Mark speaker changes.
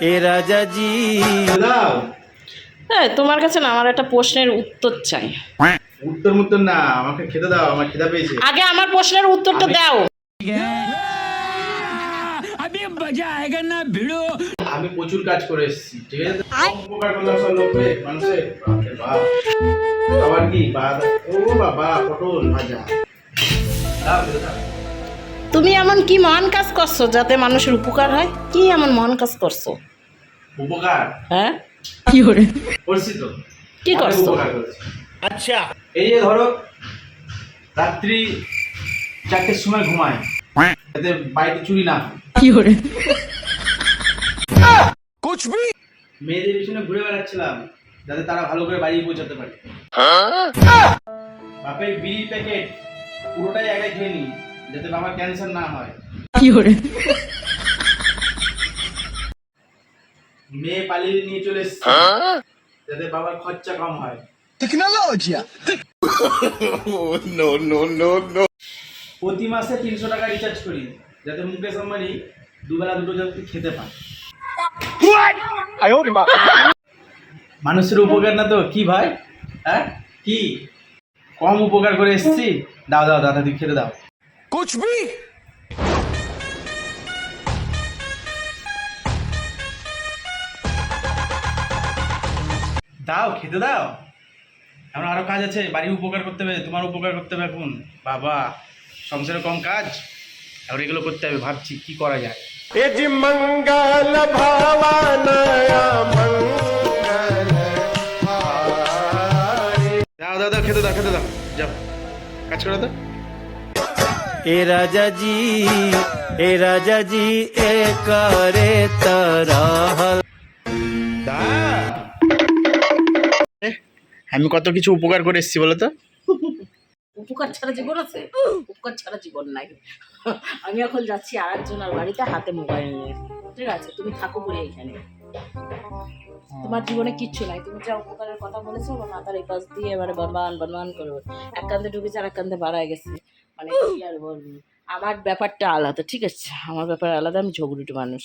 Speaker 1: এ
Speaker 2: রাজাজি
Speaker 3: হ্যাঁ তোমার কাছে না আমার একটা প্রশ্নের উত্তর চাই।
Speaker 2: উত্তর মুত্তর না আমাকে খেতে দাও আমার পেয়েছে।
Speaker 3: আগে আমার প্রশ্নের উত্তরটা দাও।
Speaker 2: আমি ভিড়ো আমি প্রচুর কাজ করে এসেছি ঠিক আছে? উপকার করলাম সব লোকে আবার কি? ও বাবা পটল ভাজা।
Speaker 3: তুমি এমন কি মহান কাজ করছ যাতে মানুষের উপকার হয়? কি এমন মহান কাজ করছ?
Speaker 2: উপকার?
Speaker 3: হ্যাঁ?
Speaker 2: করছি তো
Speaker 3: কি করছ?
Speaker 2: উপকার করেছি। আচ্ছা। এই যে ধরো রাত্রি চারটের সময় ঘুমায়। যাতে বাড়িতে চুরি না। হয় মেয়েদের পিছনে ঘুরে বেড়াচ্ছিলাম যাতে তারা ভালো করে বাড়ি পৌঁছাতে পারে। বাপের বিড়ি প্যাকেট পুরোটাই একা খেয়ে নি যাতে বাবার ক্যান্সার না হয়। মেয়ে পালিয়ে নিয়ে চলে এসছে। যাতে বাবার খরচা কম হয়। প্রতি মাসে তিনশো টাকা রিচার্জ করি যাতে মুকেশ আম্বানি দুবেলা দুটো যাতে খেতে পায়। মানুষের উপকার না তো? কি ভাই? হ্যাঁ? কি? কম উপকার করে এসেছি? দাও দাও দাদা তুই খেতে দাও। দাও খেতে দাও। এমন আরও কাজ আছে বাড়ির উপকার করতে হবে তোমার উপকার করতে হবে এখন। বাবা সংসারে কম কাজ এবার এগুলো করতে হবে ভাবছি কি করা যায়। এ যে মঙ্গল দাও দাও দাও খেতে দাও খেতে দাও। যাও কাজ করে দাও
Speaker 1: এ রাজা জি এ রাজা জি এ করে তারা
Speaker 2: দা আমি কত কিছু উপকার করে এসেছি বলো তো?
Speaker 3: উপকার ছাড়া জীবন আছে? উপকার ছাড়া জীবন নাই। আমি এখন যাচ্ছি আর একজনের বাড়িতে হাতে মোবাইল নিয়ে। ঠিক আছে তুমি থাকো বলে এখানে। তোমার জীবনে কিচ্ছু নাই। তুমি যা উপকারের কথা বলেছ আমার মাথার এই পাশ দিয়ে এবারে বনবান বনবান করে এক কান্দে ঢুকেছে আর এক কান্দে বাড়ায় গেছে। মানে কি আর বলবি? আমার ব্যাপারটা আলাদা ঠিক আছে? আমার ব্যাপার আলাদা আমি ঝগড়ুটে মানুষ।